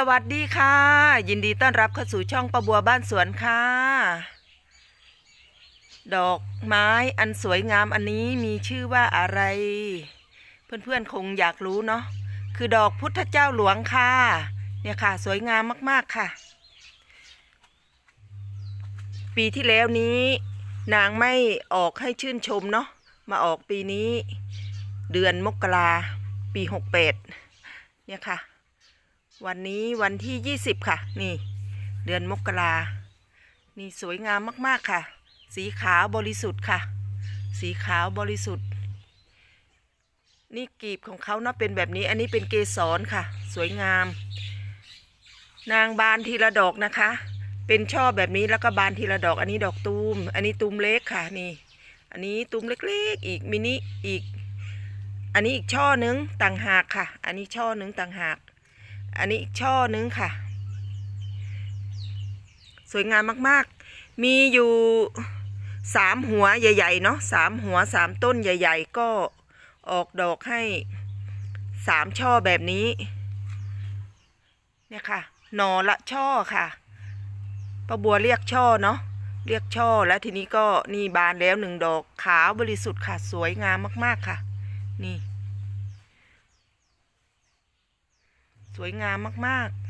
สวัสดีค่ะ ยินดีต้อนรับเข้าสู่ช่องประบัวบ้านสวนค่ะ ดอกไม้อันสวยงามอันนี้มีชื่อว่าอะไร เพื่อนๆคงอยากรู้เนาะคือดอกพุทธเจ้าหลวงค่ะ เนี่ยค่ะ สวยงามมากๆค่ะ ปีที่แล้วนี้ นางไม่ออกให้ชื่นชมเนาะมาออกปีนี้ เดือนมกราปีหกแปดเนี่ยค่ะ วันนี้วันที่20ค่ะ นี่ เดือนมกรานี่สวยงามมากๆค่ะ สีขาวบริสุทธิ์ค่ะ สีขาวบริสุทธิ์ นี่กีบของเขาเนาะเป็นแบบนี้ อันนี้เป็นเกสรค่ะ สวยงาม นางบานทีละดอกนะคะ เป็นช่อแบบนี้แล้วก็บานทีละดอก อันนี้ดอกตูม อันนี้ตูมเล็กค่ะนี่ อันนี้ตูมเล็กๆ อีกมินิอีก อันนี้อีกช่อนึงต่างหากค่ะ อันนี้ช่อนึงต่างหาก อันนี้อีกช่อนึงค่ะ สวยงามมากๆ มีอยู่สามหัวใหญ่ ๆ เนาะสามหัวสามต้นใหญ่ ๆ ก็ออกดอกให้สามช่อแบบนี้ เนี่ยค่ะหนอละช่อค่ะป้าบัวเรียกช่อเนาะเรียกช่อแล้วทีนี้ก็นี่บานแล้วหนึ่งดอกขาวบริสุทธิ์ค่ะ สวยงามมาก ๆ ค่ะ นี่ สวยงามมาก ๆ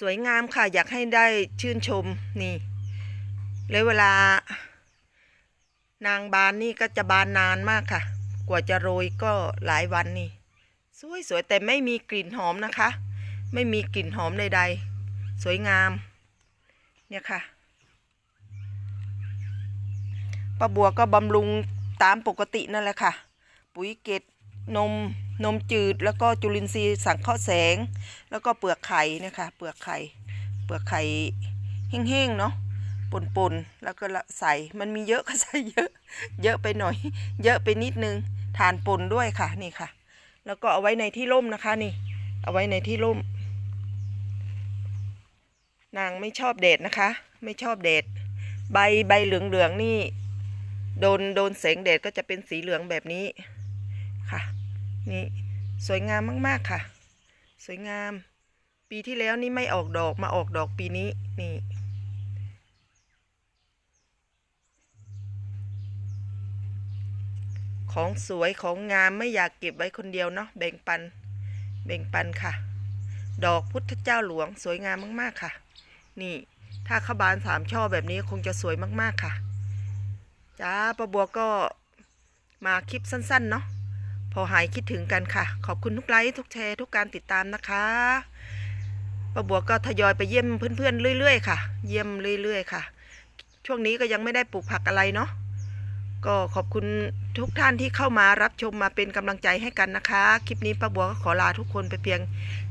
สวยงามค่ะ อยากให้ได้ชื่นชมนี่แล้วเวลา นางบานนี่ก็จะบานนานมากค่ะ กว่าจะโรยก็หลายวันนี่ สวยๆแต่ไม่มีกลิ่นหอมนะคะ ไม่มีกลิ่นหอมใดๆ สวยงาม เนี่ยค่ะ ป้าบัวก็บำรุงตามปกตินั่นแหละค่ะ ปุ๋ยเกตนมนมจืด แล้วก็จุลินทรีย์สังเคราะห์แสง แล้วก็เปลือกไข่นี่ยค่ะเปลือกไข่เปลือกไข่แห้งๆเนาะปนๆแล้วก็ใส่มันมีเยอะก็ใส่เยอะ เยอะไปหน่อย เยอะไปนิดนึงทานปนด้วยค่ะนี่ค่ะ แล้วก็เอาไว้ในที่ร่มนะคะนี่ เอาไว้ในที่ร่ม นางไม่ชอบแดดนะคะ ไม่ชอบแดดใบใบเหลืองๆนี่ โดนโดนแสงแดดก็จะเป็นสีเหลืองแบบนี้ค่ะ นี่สวยงามมากๆค่ะ สวยงาม ปีที่แล้วนี่ไม่ออกดอกมาออกดอกปีนี้นี่ ของสวยของงามไม่อยากเก็บไว้คนเดียวเนาะแบ่งปัน แบ่งปันค่ะ ดอกพุทธเจ้าหลวงสวยงามมากๆค่ะ นี่ถ้าขบานสามช่อแบบนี้คงจะสวยมากๆค่ะ จ้าป้าบัวก็มาคลิปสั้นๆเนาะพอหายคิดถึงกันค่ะ ขอบคุณทุกไลค์ทุกแชร์ทุกการติดตามนะคะป้าบัวก็ทยอยไปเยี่ยมเพื่อนๆเรื่อยๆค่ะ เยี่ยมเรื่อยๆค่ะ ช่วงนี้ก็ยังไม่ได้ปลูกผักอะไรเนาะก็ขอบคุณทุกท่านที่เข้ามารับชมมาเป็นกำลังใจให้กันนะคะ คลิปนี้ป้าบัวก็ขอลาทุกคนไปเพียง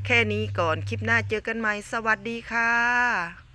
แค่นี้ก่อน คลิปหน้าเจอกันใหม่ สวัสดีค่ะ